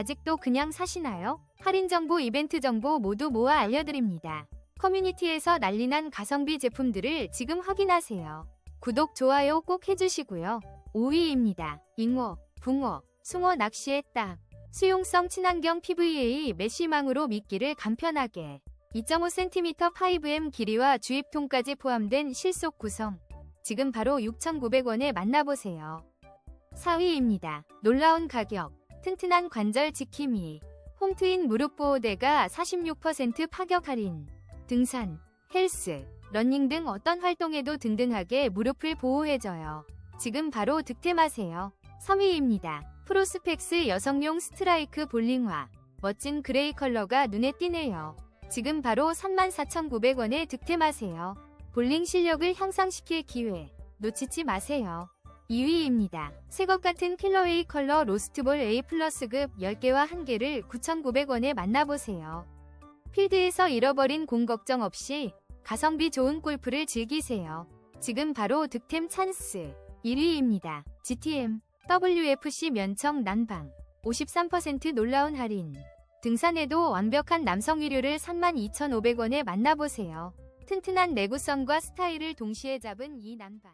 아직도 그냥 사시나요? 할인 정보, 이벤트 정보 모두 모아 알려드립니다. 커뮤니티에서 난리난 가성비 제품들을 지금 확인하세요. 구독, 좋아요 꼭 해주시고요. 5위입니다. 잉어, 붕어, 숭어 낚시의 딱. 수용성 친환경 PVA 메쉬망으로 미끼를 간편하게 2.5cm 5M 길이와 주입통까지 포함된 실속 구성. 지금 바로 6,900원에 만나보세요. 4위입니다. 놀라운 가격, 튼튼한 관절 지킴이, 홈트인 무릎 보호대가 46% 파격 할인, 등산, 헬스, 러닝 등 어떤 활동에도 든든하게 무릎을 보호해줘요. 지금 바로 득템하세요. 3위입니다. 프로스펙스 여성용 스트라이크 볼링화, 멋진 그레이 컬러가 눈에 띄네요. 지금 바로 34,900원에 득템하세요. 볼링 실력을 향상시킬 기회, 놓치지 마세요. 2위입니다. 새것 같은 킬러웨이 컬러 로스트볼 A 플러스급 10개와 1개를 9,900원에 만나보세요. 필드에서 잃어버린 공 걱정 없이 가성비 좋은 골프를 즐기세요. 지금 바로 득템 찬스. 1위입니다. GTM WFC 면청 난방 53% 놀라운 할인. 등산에도 완벽한 남성 의류를 32,500원에 만나보세요. 튼튼한 내구성과 스타일을 동시에 잡은 이 난방.